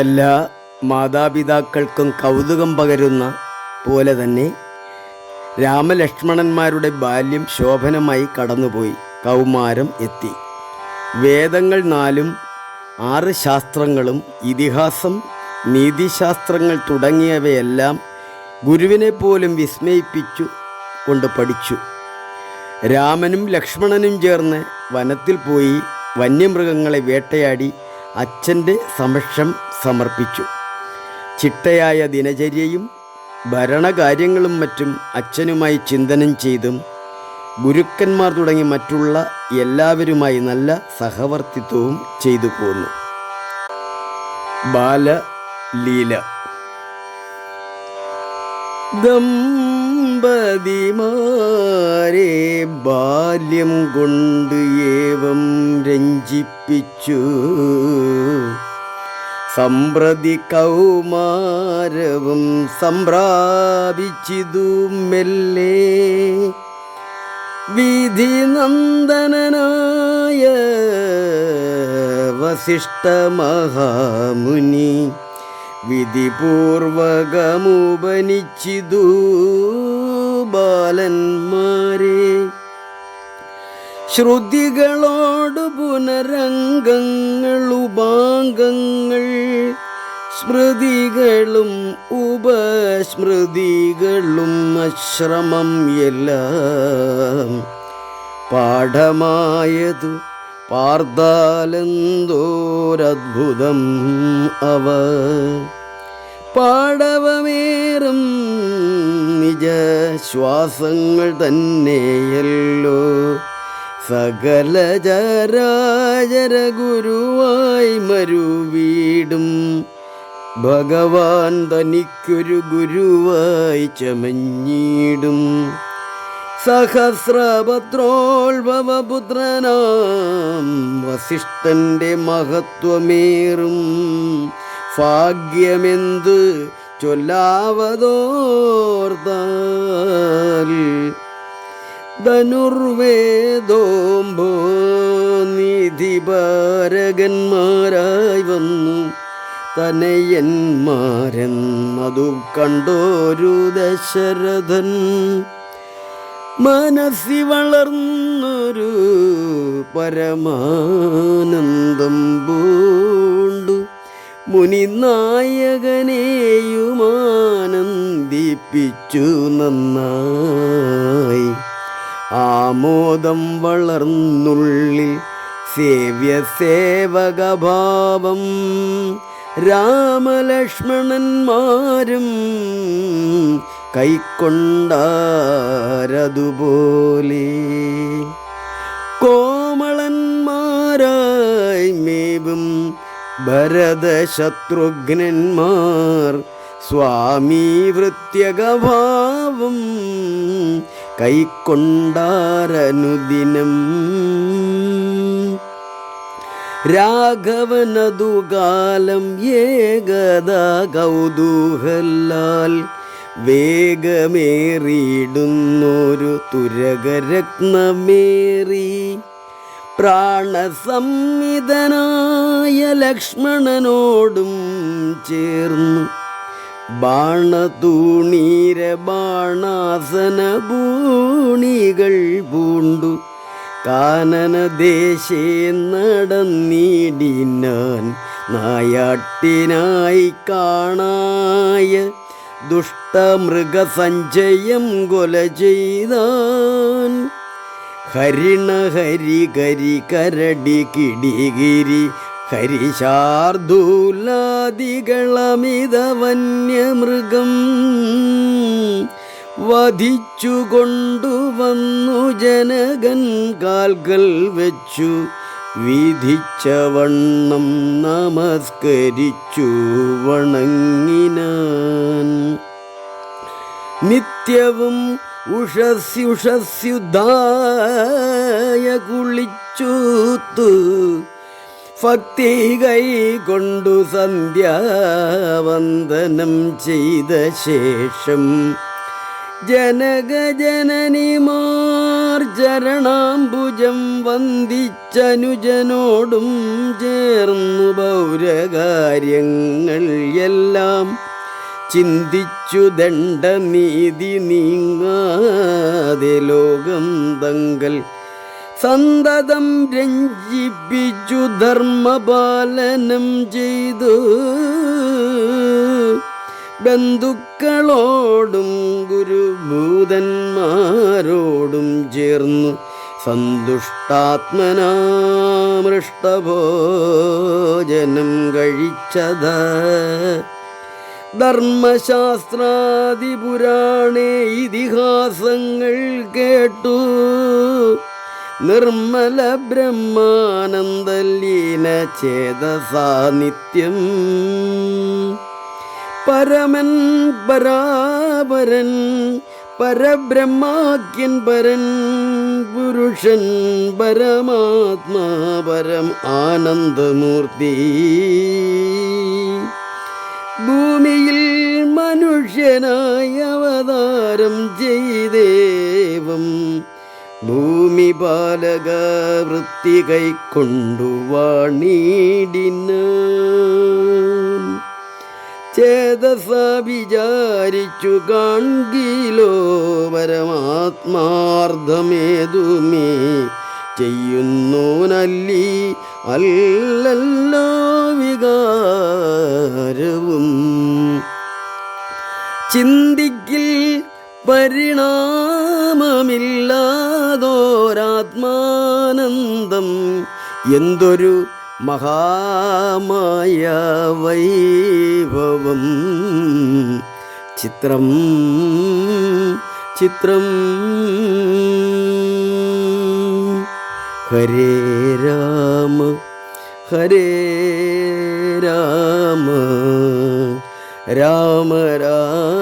എല്ലാ മാതാപിതാക്കൾക്കും കൗതുകം പകരുന്ന പോലെ തന്നെ രാമലക്ഷ്മണന്മാരുടെ ബാല്യം ശോഭനമായി കടന്നുപോയി. കൗമാരം എത്തി. വേദങ്ങൾ നാലും ആറ് ശാസ്ത്രങ്ങളും ഇതിഹാസം നീതിശാസ്ത്രങ്ങൾ തുടങ്ങിയവയെല്ലാം ഗുരുവിനെ പോലും വിസ്മയിപ്പിച്ചു കൊണ്ട് പഠിച്ചു. രാമനും ലക്ഷ്മണനും ചേർന്ന് വനത്തിൽ പോയി വന്യമൃഗങ്ങളെ വേട്ടയാടി അച്ഛന്റെ സമക്ഷം സമർപ്പിച്ചു. ചിട്ടയായ ദിനചര്യയും ഭരണകാര്യങ്ങളും മറ്റും അച്ഛനുമായി ചിന്തനം ചെയ്തും ഗുരുക്കന്മാർ തുടങ്ങി മറ്റുള്ള എല്ലാവരുമായി നല്ല സഹവർത്തിത്വവും ചെയ്തു പോന്നു. ബാലലീല. ദമ്പതിമാരെ ബാല്യം കൊണ്ട് ഏവം രഞ്ജിപ്പിച്ചു. സമ്പ്രതി കൗമാരവും സംപ്രാപിച്ചിതു മെല്ലെ വിധി നന്ദനനായ വസിഷ്ഠ മഹാമുനി വിധിപൂർവകമുപനിച്ചിതു. ബാലന്മാരെ ശ്രുതികളോട് പുനരംഗങ്ങൾ ഉപാംഗങ്ങൾ സ്മൃതികളും ഉപസ്മൃതികളും അശ്രമം എല്ലാം പാഠമായതു പാർത്താലെന്തോരദ്ഭുതം അവ പാടവമേറും നിജ ശ്വാസങ്ങൾ തന്നെയല്ലോ. സകല ജരാജര ഗുരുവായി മരുവീടും ഭഗവാൻ തനിക്കൊരു ഗുരുവായി ചമഞ്ഞീടും. സഹസ്രപത്രോത്ഭവപുത്രനാം വസിഷ്ഠന്റെ മഹത്വമേറും ഭാഗ്യമെന്ത് ചൊല്ലാവതോർത്താൽ ധനുർവേദോംഭോ നിധിപാരകന്മാരായി വന്നു. തനയന്മാരെന്നതു കണ്ടോരു ദശരഥൻ. മനസ്സി വളർന്നൊരു പരമാനന്ദം മുനിനായകനെയുമാനന്ദിപ്പിച്ചു നന്നായി. ആമോദം വളർന്നുള്ളിൽ സേവ്യ സേവകഭാവം രാമലക്ഷ്മണന്മാരും കൈക്കൊണ്ടാരതുപോലെ. ഭരതശത്രുഘ്നന്മാർ സ്വാമി വൃത്യകഭാവം കൈക്കൊണ്ടാരനുദിനം. രാഘവനതുകാലം ഏകദാ കൗതൂഹല്ലാൽ വേഗമേറിയിടുന്നൊരു തുരകരത്നമേറി. പ്രാണസംവിധനായ ലക്ഷ്മണനോടും ചേർന്നു. ബാണതൂണീര ബാണാസന ഭൂണികൾ പൂണ്ടു. കാനനദേശേ നടന്നിടിനാൻ നായാട്ടിനായി കാണായ ദുഷ്ടമൃഗസഞ്ചയം കൊല ചെയ്താൻ ഹരിണ ഹരി കരി കരടി കിടികിരി ഹരിശാർദൂലാദികളമിതവന്യമൃഗം വധിച്ചു കൊണ്ടുവന്നു ജനകൻ കാൽകൾ വെച്ചു വിധിച്ച വണ്ണം നമസ്കരിച്ചു വണങ്ങിനാൻ. നിത്യവും ഉഷസ്യുഷസ്യുദ്ധായ കുളിച്ചൂത്തു. ഭക്തി കൈ കൊണ്ടു സന്ധ്യാവന്ദനം ചെയ്ത ശേഷം ജനകജനനിമാർ ചരണാംബുജം വന്ദിച്ചനുജനോടും ചേർന്നു പൗരകാര്യങ്ങൾ എല്ലാം ചിന്തിച്ചു ദണ്ഡനീതി നീങ്ങാതെ ലോകം തങ്കൽ. സന്തതം രഞ്ജിപ്പിച്ചു ധർമ്മപാലനം ചെയ്തു. ബന്ധുക്കളോടും ഗുരുഭൂതന്മാരോടും ചേർന്നു. സന്തുഷ്ടാത്മനാമൃഷ്ടഭോജനം കഴിച്ചത്. ധർമ്മശാസ്ത്രാദിപുരാണേ ഇതിഹാസങ്ങൾ കേട്ടു. നിർമ്മല ബ്രഹ്മാനന്ദലീന ചേതസാ നിത്യം പരമൻ പരാപരൻ പരബ്രഹ്മാക്യൻ പരൻ പുരുഷൻ പരമാത്മാ പരം ആനന്ദമൂർത്തി. ഭൂമിയിൽ മനുഷ്യനായി അവതാരം ചെയ്തേവം. ഭൂമി ബാലക വൃത്തി കൈക്കൊണ്ടു വാണീടിന്. ചേതസ വിചാരിച്ചു കാൺകിലോ പരമാത്മാർത്ഥമേതുമേ ചെയ്യുന്നോനല്ലി അല്ലല്ലോ വികാരവും. ചിന്തിക്കിൽ പരിണാമമില്ലാതോരാത്മാനന്ദം എന്തൊരു മഹാമായ വൈഭവം. ചിത്രം ചിത്രം. ഹരേ രാമ ഹരേ രാമ രാമ രാമ.